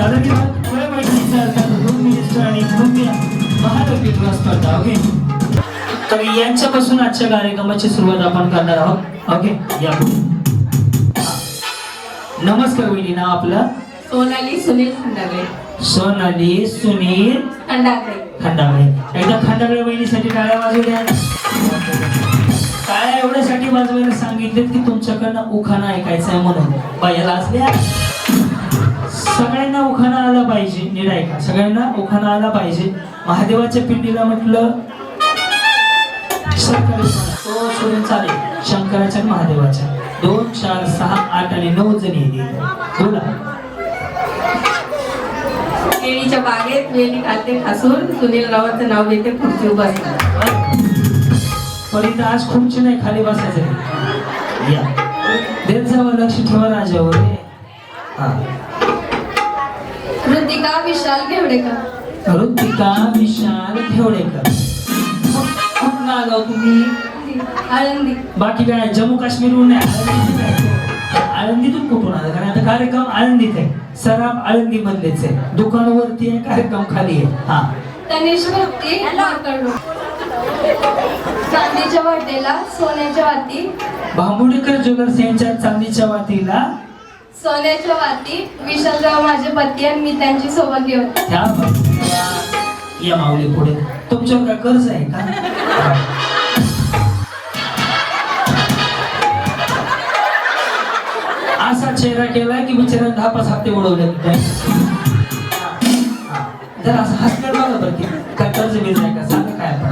माहितीचा दोन मिनिस्टर आणि भव्य स्पर्धा ओके? तर यांच्यापासून आजच्या कार्यक्रमाची सुरुवात आपण करणार आहोत. ओके या. नमस्कार वहिनी नाव आपलं? सोनाली सुनील खंडागळे. सोनाली सुनील खंडागळे. खंडागळे. एकदा खंडागळे वहिनीसाठी टाळ्या वाजवू द्या. टाळ्या एवढ्यासाठी वाजवायला सांगितलेत की तुमच्याकडनं उखाणा ऐकायचा आहे म्हणून. बायाला असल्या. सगळ्यांना उखाणा आला पाहिजे नीट ऐका सगळ्यांना उखाणा आला पाहिजे. महादेवाच्या पिंडीला म्हटलं सोडून चालेल. शंकराच्या महादेवाच्या. दोन चार सहा आठ आणि नऊ जणी येतील. बोला. केळीच्या बागेत वेली खाते खासून सुनील रावाचं नाव घेते खुर्ची बसतात पण इथं आज खुर्ची नाही खाली बसायचं. या. देत जावं लक्ष ठेवा राजावर. हा. ऋतिका विशाल घेवडेकर. ऋतिका विशाल ठेवडेकर कुठं आलो तुम्ही? आळंदी. बाकी काय जम्मू काश्मीरहून आळंदीतून कुठून आलं? कारण आता कार्यक्रम आळंदीत आहे. सराफ आळंदी मधलेच आहे. दुकानावरती आहे कार्यक्रम खाली आहे. हा. तनिष भक्ती चांदीच्या वाटेला सोन्याच्या वाती भांबुडेकर ज्वेलर्स यांच्या चांदीच्या वातीला सोन्याच्या वाती विशालराव माझे पती आणि मी त्यांची सौभाग्य होते ह्या या- या माऊली पुढे. तुमच्यावर काय कर्ज आहे का? असा चेहरा केला की बिचारा दहा पाच हप्ते उडवले जर असं हसण्यात बघा बरं की. काय कर्ज बिर्ज आहे का? सांगा काय आपण.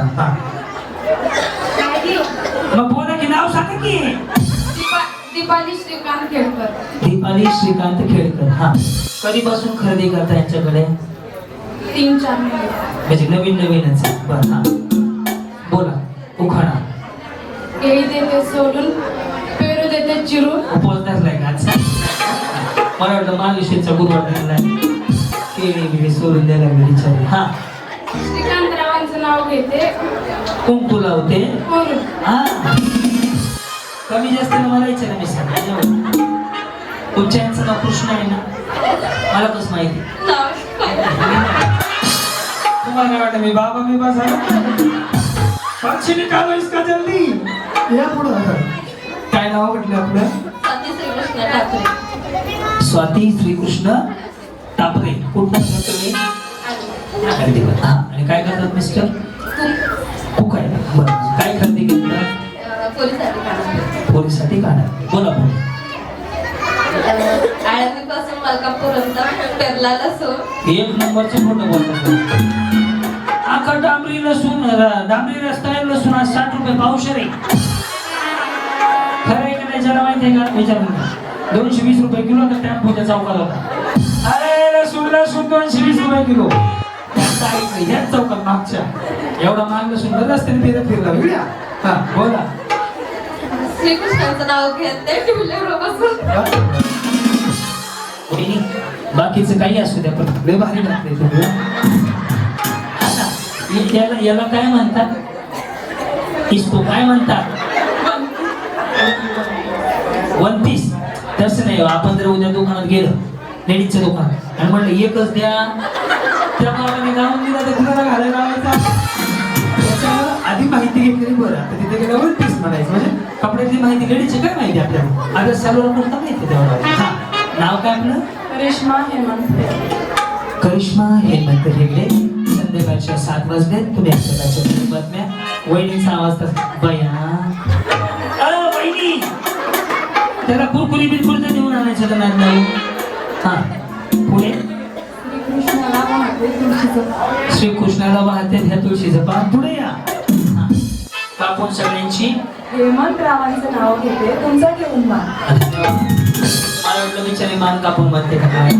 मग बोला की नाव सांगा की. दीपा- दीपाली श्रीकांत खेळकर दीपाली श्रीकांत खेळकर हा. कधीपासून खरेदी करता यांच्याकडे? तीन चार म्हणजे नवीन नवीनच. बरं हा. बोला उखाणा. केळी देते सोडून पेरू देते चिरून. उपवास धरलाय का आज मला वाटलं मानुषीचा गुरुवार धरलाय. केळी बिळी सोडून द्यायला मी विचार हा. श्रीकांतरावांचं नाव घेते. कुंकू लावते. कोरून हा. कमी जास्त मला विचारा मी सांगा तुमच्या यांचं नाव कृष्ण आहे ना? मला कसं माहिती. तुम्हाला काय वाटतं मी बाबा मी बस पक्षी निकालो इसका जल्दी? या पुढं काय नाव म्हटलं आपलं? स्वाती श्रीकृष्ण टापरे कुठं राहता तुम्ही. हा आणि काय करतात मिस्टर कुक आहे. बरं. काय खरेदी घेतलं पोलीस अधिकारी पोलीसाठी काढा बोला बोला पेरला लसूण एक नंबरचं खोटं बोलतात आका डांबरी लसूण डांबरी रस्ता आहे लसूण आज साठ रुपये पावशेर आहे. खरं आहे का नाही जरा माहिती आहे का? विचारून. दोनशे वीस रुपये किलो तर टेम्पोच्या चौकात होता. अरे लसूण लसूण दोनशे वीस रुपये किलो. ह्याच चौकात मागच्या. एवढा महाग लसूण बरं रस्त्याने फिरत फिरला. हा बोला. श्रीकृष्णाचं नाव घेते टिवल्यावर बसून वहिनी, बाकीचं काही असू द्या पण लय भारी लागते तुम्ही इ- याला काय म्हणतात इसको काय म्हणतात वन पीस तसं नाही. आपण जर उद्या दुकानात गेलं लेडीजच्या दुकानात आणि म्हणलं एकच द्या त्या मामाने लावून दिला तर कुणाला घालायला लावायचा आधी माहिती घेतली बरं आता तिथे गेलं वन पीस म्हणायचं म्हणजे कपड्यातली माहिती लेडीजची काय माहिती आपल्याला आता सलवार कुर्ता माहिती तेवढा नाव काय आपलं? रेश्मा हेमंत करिश्मा हेमंत हेगडे. संध्याकाळच्या सात वाजले तुम्ही आजच्या बातम्या वहिनीचा आवाज तर बया. अ, वहिनी! त्याला कुरकुरी बिरकुरी तर देऊन आणायचं तर नाही नाही. हा. पुढे? तुळशीचं श्रीकृष्णाला वाहते ह्या तुळशीचं पान. पुढे या. कापून सगळ्यांची. हेमंत रावांचं नाव घेते. तुमचा घेऊन मा मला वाटलं बिचारी मान कापून म्हणते का काय?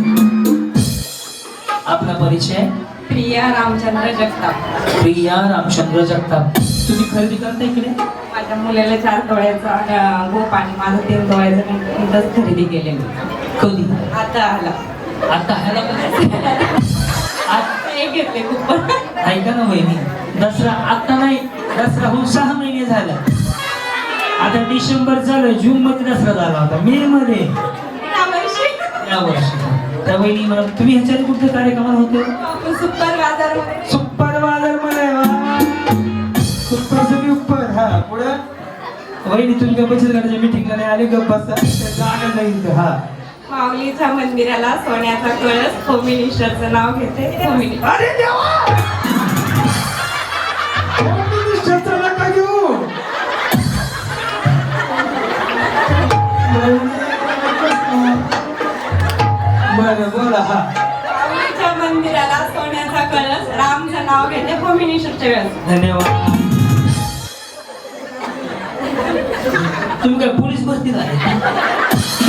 आपला परिचय? प्रिया रामचंद्र जगताप. प्रिया रामचंद्र जगताप. तुम्ही खरेदी करता इकडे? माझ्या मुलाला चार डोळ्याचा गोप आणि माझं तीन डोळ्याचं मी इथंच खरेदी केले मी. कधी? आता आला. आता ह्याला पण- आ- हे घेतले खूप ऐका ना वहिनी? दसरा आता नाही दसरा होऊन सहा महिने झाला. आता डिसेंबर झालं जून मध्ये दसरा झाला होता. मे मध्ये. या वर्षी. त्या वहिनी मला तुम्ही ह्याच्यात कुठल्या कार्यक्रमाला होते? सुपर बाजार. सुपर बाजारमध्ये सुपर सगळी उपर हा पुढे? वहिनी तुम्ही बचत गटाच्या मिटिंगला नाही आले गप्प जागा नाही हा. माऊलीच्या मंदिराला सोन्याचा कळस होम मिनिस्टरचं नाव घेते अरे देवा! हा मंदिराला सोन्याचा कळस रामचं नाव घेते वेळेस. धन्यवाद. तुम्ही काय पोलीस भरती झाले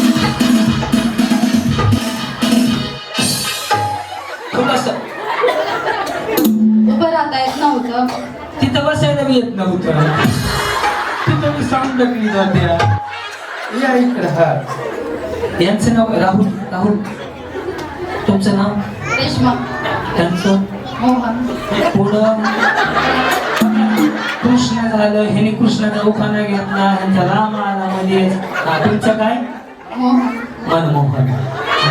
थोडस उभं राहता येत नव्हतं. तिथं बसायला बी येत नव्हतं. तिथं मी सांगून टाकली जाते या इकडं हा. यांचं नाव राहुल राहुल. तुमचं नाव? रेश्मा. त्यांचं? मोहन. पुढं? कृष्ण झालं ह्याने कृष्णाचा उखाणा घेतला ह्यांचा राम आला हा, तुमचं काय? मोहन. मनमोहन.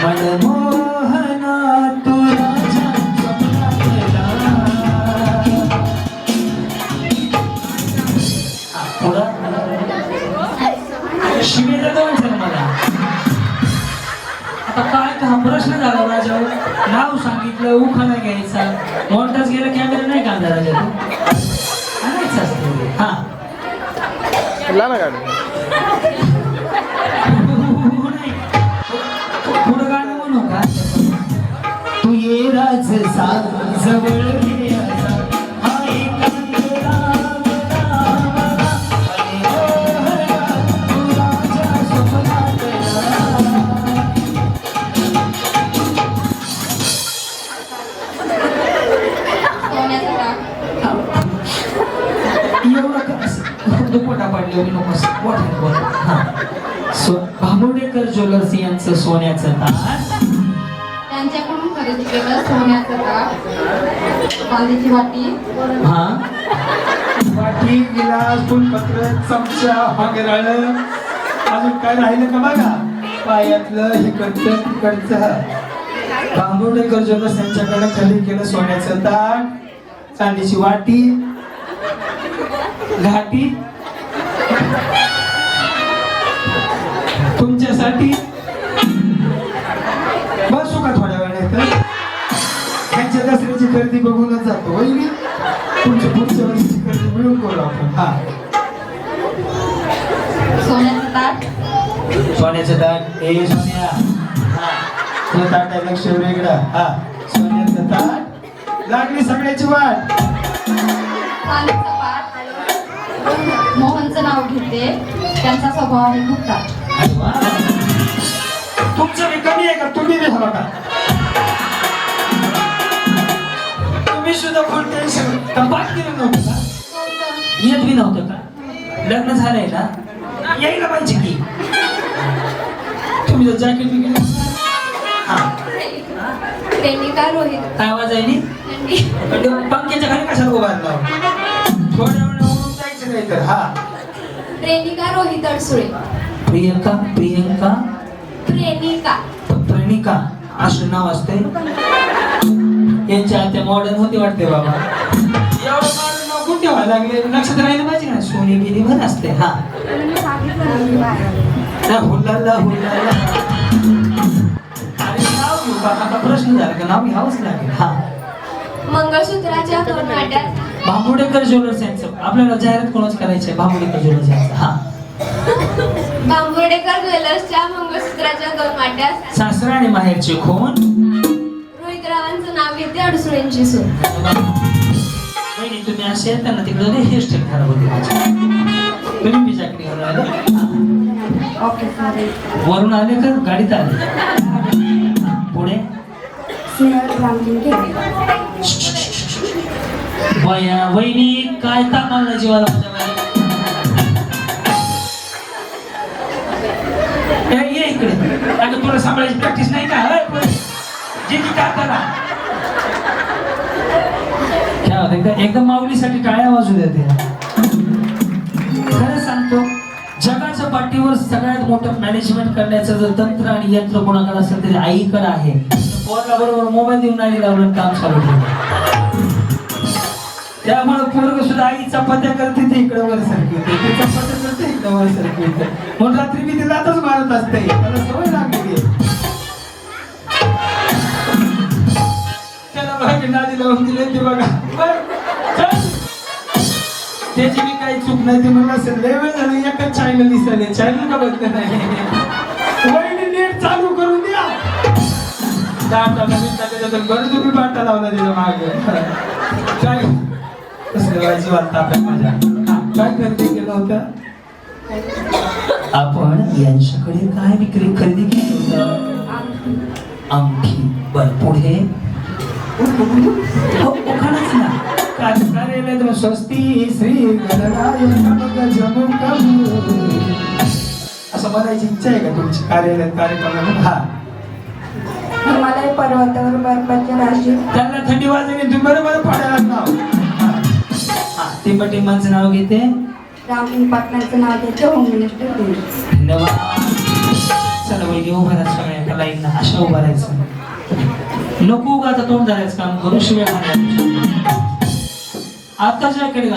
मनमोहन तू सांगितलं उखाणा घ्यायचा. मोंटाच गेला कॅमेरा नाही तू आणायचं असतं. हा. पुढं गाणं म्हणू का? तू ये राज जवळ घे. असं दुपटा पाडल्यावर नको असं मोठ्याने बोल. हा. सो भांबुर्डेकर ज्वेलर्स यांचं सोन्याचं ताट. त्यांच्याकडून खरेदी केलं सोन्याचं ताट. चांदीची वाटी. हा. वाटी गिलास फुलपत्र चमचा हागराळ अजून काय राहिलं का बघा? पायातलं इकडचं तिकडचं. भांबुर्डेकर ज्वेलर्स यांच्याकडे खरेदी केलं सोन्याचं ताट. चांदीची वाटी. घाटी. तुमच्यासाठी बसू का थोड्या वेळ त्यांच्या दसऱ्याची खरेदी बघूनच जातो वहिनी तुमच्या पुढच्या वर्षीची खरेदी मिळून करू आपण. हा. सोन्याचं ताट. सोन्याचं ताट. ए सोन्या. हा. ताटा लक्ष वेगळं हा. सोन्याचं ताट. लागली सगळ्याची वाट. घेते त्यांचा स्वभाव आहे वा. तुमचं बी कमी आहे का? तुम्ही बी हवा का? तुम्ही सुद्धा फुल टेन्शन पाठ केलं नव्हतं का? येत बी नव्हतं का? लग्न झालंय ना? यायला पाहिजे की? तुम्ही जर जॅकेट बी केलं हा. प्रेमिका रोहित? काय आवाज आहे पंख्याच्या खाली कशाला उभारला थोड्या वेळ जायचं नाही तर हा. प्रेमिका रोहित अडसुळे. प्रियंका प्रियंका. प्रेमिका. प्रणिका असं नाव असते यांच्या त्या मॉडर्न होते वाटते बाबा. कुठे व्हायला लागले लक्षात राहिलं पाहिजे ना? सोनी बिनी भर असते हा. घेऊ का? आता प्रश्न झाला का? नाव घ्यावंच लागेल हा. मंगळसूत्राच्या दोन भांबुडेकर ज्वेलर्स यांचं. आपल्याला जाहिरात कोणाच करायची आहे? ज्वेलर्स यांचं. हा. बांबुर्डेकर ज्वेलर्सच्या मंगळसूत्राच्या दोन वाट्यात सासरा आणि माहेरचे खोन रोहित रावांचं नाव घेते अडसुळेंची सून. वहिनी तुम्ही असे आहेत ना तिकडे हेअरस्टाईल खराब होती माझी. तुम्ही मी जाकडी घालून आले. ओके चालेल वरून आले का? गाडीत आले. पुढे. वया वहिनी काय कामाला जीवाला ये इकडे. तुला सांभाळायची प्रॅक्टिस नाही का? जे की करा एकदम माऊलीसाठी टाळ्या वाजू देते खरं सांगतो जगाच्या पाठीवर सगळ्यात मोठं मॅनेजमेंट करण्याचं जर तंत्र आणि यंत्र कोणाकडे असेल तरी आईकडे आहे. पोरला बरोबर मोबाईल देऊन आली लावलं काम चालू ठेवलं. त्यामुळे पोरग सुद्धा आई चपात्या करते ते इकडे वर सारखी ते ते चपात्या करते इकडे वर होते म्हणून रात्री मी तिला आताच मारत असते. त्याला सवय लागली त्याला बाकी नादी लावून दिले ते बघा. बर, त्याची मी काही चूक नाही ते म्हणलं असेल लय वेळ झाली एकच चॅनल दिसले चॅनल का बघत नाही? वहिनी नेट चालू करून द्या. डाटा नवीन टाकायचं गरजू तुम्ही बाटा लावला तिला मागे. कसं व्हायची वाटतं आपल्या माझ्या? काय खरेदी केलं होतं? आपण यांच्याकडे काय विक्री खरेदी केली होतं? बर पुढे हो, उखाणाच ना. मग स्वस्ती श्री. असं म्हणायची इच्छा आहे का तुमची कार्यालयात कार्यक्रम हा. हिमालय पर्वतावर बर्फाच्या राशी. त्यांना थंडी वाजली तुम्ही बरोबर पाडायला नाव हा. हा टिंब टिंबांचं नाव घेते. रामलिंग पाटणाचं नाव घेते होम मिनिस्टर दिल्ली धन्यवाद. चला वहिनी उभा राहा सगळ्या एका लाईन अशा उभा राहायचं. नको उगा आता तोंड धरायचं काम करू शिवाय आताच्या कडे